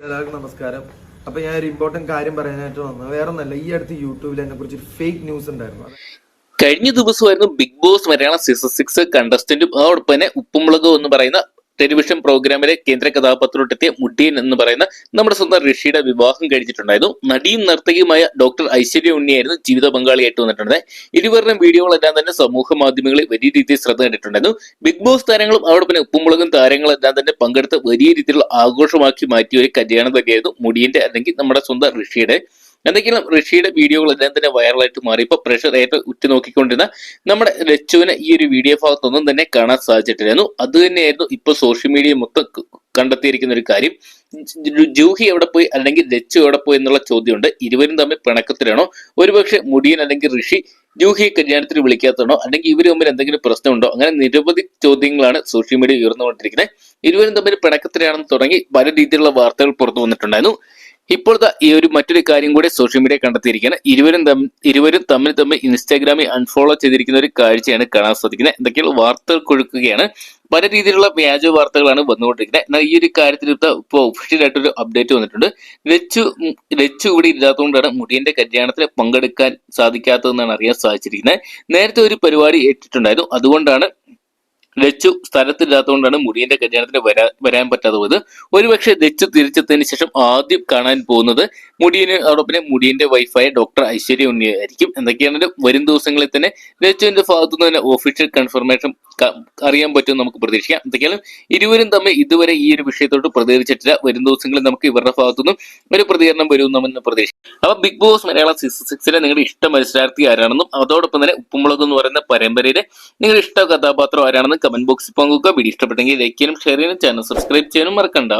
എല്ലാവർക്കും നമസ്കാരം. അപ്പൊ ഞാൻ ഒരു ഇമ്പോർട്ടന്റ് കാര്യം പറയാനായിട്ട് വന്നത് വേറെ ഒന്നല്ല ഈ അടുത്ത് യൂട്യൂബിൽ എന്നെ കുറിച്ച് ഫേക്ക് ന്യൂസ് ഉണ്ടായിരുന്നു. കഴിഞ്ഞ ദിവസമായിരുന്നു Bigg Boss Malayalam season six കണ്ടസ്റ്റന്റും അതോടൊപ്പം തന്നെ ഉപ്പുമുളക് എന്ന് പറയുന്ന ടെലിവിഷൻ പ്രോഗ്രാമിലെ കേന്ദ്ര കഥാപാത്രത്തെത്തിയ മുട്ടിയൻ എന്ന് പറയുന്ന നമ്മുടെ സ്വന്തം ഋഷിയുടെ വിവാഹം കഴിച്ചിട്ടുണ്ടായിരുന്നു. നടിയും നർത്തകിയുമായ ഡോക്ടർ ഐശ്വര്യ ഉണ്ണിയായിരുന്നു ജീവിത പങ്കാളിയായിട്ട് വന്നിട്ടുണ്ടായിരുന്നത്. ഇരുവരുടെയും വീഡിയോകളെല്ലാം തന്നെ സമൂഹ മാധ്യമങ്ങളിൽ വലിയ രീതിയിൽ ശ്രദ്ധ കണ്ടിട്ടുണ്ടായിരുന്നു. ബിഗ് ബോസ് താരങ്ങളും അവിടെ പിന്നെ ഉപ്പുമുളകും താരങ്ങളെല്ലാം തന്നെ പങ്കെടുത്ത് വലിയ രീതിയിലുള്ള ആഘോഷമാക്കി മാറ്റിയ ഒരു കല്യാണം തന്നെയായിരുന്നു മുടിയന്റെ അല്ലെങ്കിൽ നമ്മുടെ സ്വന്തം ഋഷിയുടെ. എന്തെങ്കിലും ഋഷിയുടെ വീഡിയോകൾ എല്ലാം തന്നെ വൈറലായിട്ട് മാറി. മാറിയപ്പോൾ പ്രഷർ ഏറ്റവും ഉറ്റുനോക്കിക്കൊണ്ടിരുന്ന നമ്മുടെ ലച്ചുവിനെ ഈ ഒരു വീഡിയോ ഭാഗത്തൊന്നും തന്നെ കാണാൻ സാധിച്ചിട്ടില്ലായിരുന്നു. അത് തന്നെയായിരുന്നു ഇപ്പൊ സോഷ്യൽ മീഡിയ മൊത്തം കണ്ടെത്തിയിരിക്കുന്ന ഒരു കാര്യം. ജൂഹി എവിടെ പോയി? അല്ലെങ്കിൽ ലച്ചു എവിടെ പോയി എന്നുള്ള ചോദ്യമുണ്ട്. ഇരുവരും തമ്മിൽ പിണക്കത്തിലാണോ? ഒരുപക്ഷെ മുടിയൻ അല്ലെങ്കിൽ ഋഷി ജൂഹിയെ കല്യാണത്തിന് വിളിക്കാത്തതാണോ? അല്ലെങ്കിൽ ഇവർ തമ്മിൽ എന്തെങ്കിലും പ്രശ്നമുണ്ടോ? അങ്ങനെ നിരവധി ചോദ്യങ്ങളാണ് സോഷ്യൽ മീഡിയ ഉയർന്നുകൊണ്ടിരിക്കുന്നത്. ഇരുവരും തമ്മിൽ പിണക്കത്തിലാണെന്ന് തുടങ്ങി പല രീതിയിലുള്ള വാർത്തകൾ പുറത്തു വന്നിട്ടുണ്ടായിരുന്നു. ഇപ്പോഴത്തെ ഈ ഒരു മറ്റൊരു കാര്യം കൂടി സോഷ്യൽ മീഡിയ കണ്ടെത്തിയിരിക്കുകയാണ്. ഇരുവരും ഇരുവരും തമ്മിൽ തമ്മിൽ ഇൻസ്റ്റാഗ്രാമിൽ അൺഫോളോ ചെയ്തിരിക്കുന്ന ഒരു കാഴ്ചയാണ് കാണാൻ സാധിക്കുന്നത്. എന്തൊക്കെയുള്ള വാർത്തകൾ കൊഴുക്കുകയാണ് പല രീതിയിലുള്ള വ്യാജ വാർത്തകളാണ് വന്നുകൊണ്ടിരിക്കുന്നത്. എന്നാൽ ഈ ഒരു കാര്യത്തിൽ ഇപ്പോൾ ഒഫീഷ്യൽ ആയിട്ടൊരു അപ്ഡേറ്റ് വന്നിട്ടുണ്ട്. ലച്ചു ലച്ചു കൂടി ഇല്ലാത്തതുകൊണ്ടാണ് മുടിയന്റെ കല്യാണത്തിൽ പങ്കെടുക്കാൻ സാധിക്കാത്തതെന്നാണ് അറിയാൻ സാധിച്ചിരിക്കുന്നത്. നേരത്തെ ഒരു പരിപാടി ഏറ്റിട്ടുണ്ടായിരുന്നു അതുകൊണ്ടാണ് ലച്ചു സ്ഥലത്തില്ലാത്തതുകൊണ്ടാണ് മുടിയന്റെ കല്യാണത്തിന് വരാ വരാൻ പറ്റാതെ പോയത് ഒരുപക്ഷെ ലച്ചു തിരിച്ചെത്തിയതിനു ശേഷം ആദ്യം കാണാൻ പോകുന്നത് മുടിയന് അതോടൊപ്പം മുടിയന്റെ വൈഫായ ഡോക്ടർ ഐശ്വര്യ ഉണ്ണിയായിരിക്കും. എന്തൊക്കെയാണെങ്കിലും വരും ദിവസങ്ങളിൽ തന്നെ ലച്ചുവിന്റെ ഭാഗത്തുനിന്ന് തന്നെ ഒഫീഷ്യൽ കൺഫർമേഷൻ അറിയാൻ പറ്റുമെന്ന് നമുക്ക് പ്രതീക്ഷിക്കാം. എന്തൊക്കെയാലും ഇരുവരും തമ്മിൽ ഇതുവരെ ഈ ഒരു വിഷയത്തോട്ട് പ്രതികരിച്ചിട്ടില്ല. വരും ദിവസങ്ങളിൽ നമുക്ക് ഇവരുടെ ഭാഗത്തുനിന്നും ഒരു പ്രതികരണം വരും നമ്മൾ പ്രതീക്ഷിക്കാം. അപ്പൊ ബിഗ് ബോസ് മലയാളം സീസൺ സിക്സിലെ നിങ്ങളുടെ ഇഷ്ട മത്സരാർത്ഥി ആരാണെന്നും അതോടൊപ്പം തന്നെ ഉപ്പുമുളക് എന്ന് പറയുന്ന പരമ്പരയിലെ നിങ്ങളുടെ ഇഷ്ട കഥാപാത്രം ആരാണെന്ന് കമന്റ് ബോക്സിൽ പങ്കുവെക്കുക. വീഡിയോ ഇഷ്ടപ്പെട്ടെങ്കിൽ ലൈക്ക് ചെയ്യാനും ഷെയർ ചെയ്യാനും ചാനൽ സബ്സ്ക്രൈബ് ചെയ്യാനും മറക്കണ്ട.